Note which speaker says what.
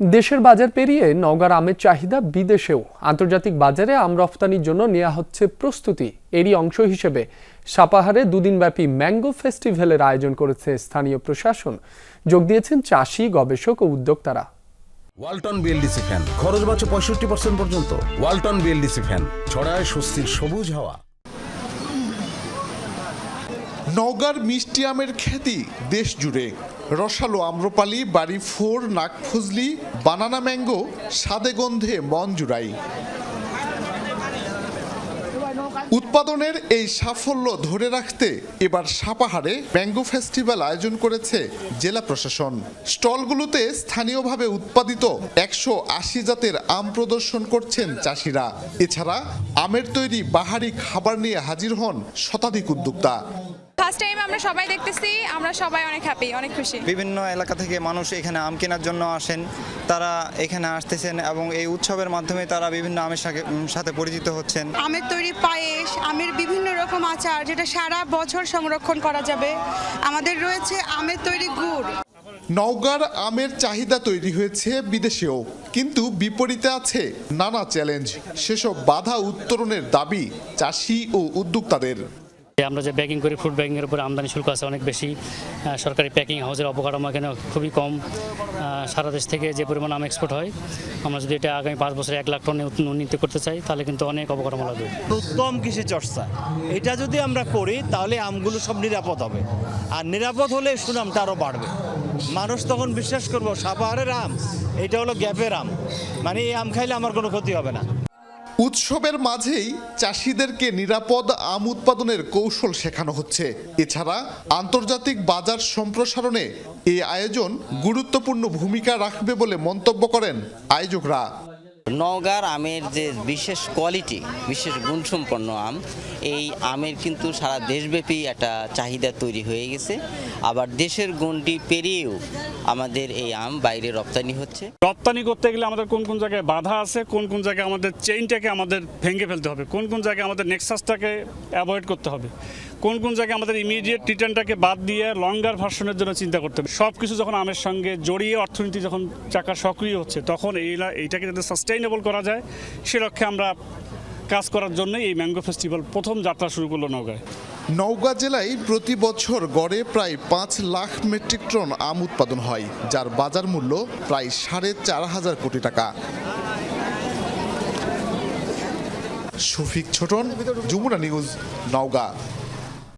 Speaker 1: দেশের বাজার পেরিয়ে নওগাঁর আমের চাহিদা বিদেশেও। আন্তর্জাতিক বাজারে আম রফতানির জন্য নেওয়া হচ্ছে প্রস্তুতি। এরই অংশ হিসেবে সাপাহারে দুদিনব্যাপী ম্যাঙ্গো ফেস্টিভ্যালের আয়োজন করেছে স্থানীয় প্রশাসন। যোগ দিয়েছেন চাষি গবেষক ও উদ্যোক্তারা।
Speaker 2: Walton BLDC fan. খরচ বাঁচে পঁয়ষট্টি পার্সেন্ট পর্যন্ত। Walton BLDC fan. ছড়ায় স্বস্তির সবুজ হাওয়া।
Speaker 3: নওগাঁর মিষ্টি আমের খ্যাতি দেশ জুড়ে রসালো আম্রপালি, বাড়ি ফোর নাকফুজলি বানানা ম্যাঙ্গো, স্বাদে গন্ধে মন জুড়াই। উৎপাদনের এই সাফল্য ধরে রাখতে এবার সাপাহারে ম্যাঙ্গো ফেস্টিভ্যাল আয়োজন করেছে জেলা প্রশাসন। স্টলগুলোতে স্থানীয়ভাবে উৎপাদিত একশো আশি জাতের আম প্রদর্শন করছেন চাষিরা। এছাড়া আমের তৈরি বাহারি খাবার নিয়ে হাজির হন শতাধিক উদ্যোক্তা।
Speaker 4: ফার্স্ট টাইম আমরা সবাই দেখতেছি আমরা সবাই অনেক হ্যাপি অনেক খুশি।
Speaker 5: বিভিন্ন এলাকা থেকে মানুষ এখানে আম কেনার জন্য আসেন। তারা এখানে আসতেছেন এবং এই উৎসবের মাধ্যমে তারা বিভিন্ন আমের সাথে- সাথে পরিচিত হচ্ছেন।
Speaker 6: আমের তৈরি পায়েস আমের বিভিন্ন রকম আচার যেটা সারা বছর সংরক্ষণ করা যাবে। আমাদের রয়েছে আমের তৈরি গুড়।
Speaker 3: নওগাঁর আমের চাহিদা তৈরি হয়েছে বিদেশেও কিন্তু বিপরীতে আছে নানা চ্যালেঞ্জ সেসব বাধা উত্তরণের দাবি চাষি ও উদ্যোক্তাদের।
Speaker 7: আমরা যে ব্যাকিং করি ফুড ব্যাকিংয়ের উপরে আমদানি শুল্ক আছে অনেক বেশি। সরকারি প্যাকিং হাউসের অবকাঠামো এখানে খুবই কম। সারা দেশ থেকে যে পরিমাণ আম এক্সপোর্ট হয়, আমরা যদি এটা আগামী পাঁচ বছরে এক লাখ টনে উন্নীত করতে চাই, তাহলে কিন্তু অনেক অবকাঠামো লাগবে।
Speaker 8: উত্তম কৃষি চর্চা। এটা যদি আমরা করি, তাহলে আমগুলো সব নিরাপদ হবে। আর নিরাপদ হলে সুনামটা আরও বাড়বে। মানুষ তখন বিশ্বাস করব, সাপাহারের আম, এটা হলো গ্যাপের আম। মানে এই আম খাইলে আমার কোনো ক্ষতি হবে না।
Speaker 3: উৎসবের মাঝেই চাষিদেরকে নিরাপদ আম উৎপাদনের কৌশল শেখানো হচ্ছে। এছাড়া আন্তর্জাতিক বাজার সম্প্রসারণে এই আয়োজন গুরুত্বপূর্ণ ভূমিকা রাখবে বলে মন্তব্য করেন আয়োজকরা।
Speaker 9: নওগাঁর আমের যে বিশেষ কোয়ালিটি বিশেষ গুণসম্পন্ন আম, এই আমের কিন্তু সারা দেশব্যাপী একটা চাহিদা তৈরি হয়ে গেছে। আবার দেশের গণ্ডি পেরিয়েও আমাদের এই আম বাইরে রপ্তানি হচ্ছে।
Speaker 10: রপ্তানি করতে গেলে আমাদের কোন কোন জায়গায় বাধা আছে, কোন কোন জায়গায় আমাদের চেইনটাকে আমাদের ভেঙে ফেলতে হবে, কোন কোন জায়গায় আমাদের নেক্সাসটাকে অ্যাভয়েড করতে হবে। কোন কোন জায়গায় আমাদের ইমিডিয়েট রিটার্নটাকে বাদ দিয়ে লঙ্গার ভার্সনের জন্য চিন্তা করতে হবে? সব কিছু যখন আমের সঙ্গে জড়িয়ে অর্থনীতি যখন চাকা সক্রিয় হচ্ছে, তখন এই এইটাকে যাতে সাস্টেইনেবল করা যায়, সে লক্ষ্যে আমরা কাজ করার জন্য এই ম্যাঙ্গো ফেস্টিভ্যাল প্রথম যাত্রা শুরু করল নৌকায়
Speaker 3: নওগাঁ জেলায় প্রতি বছর গড়ে প্রায় পাঁচ লাখ মেট্রিক টন আম উৎপাদন হয়, যার বাজার মূল্য প্রায় সাড়ে চার হাজার কোটি টাকা। শফিক ছোটন, যমুনা নিউজ, নওগাঁ।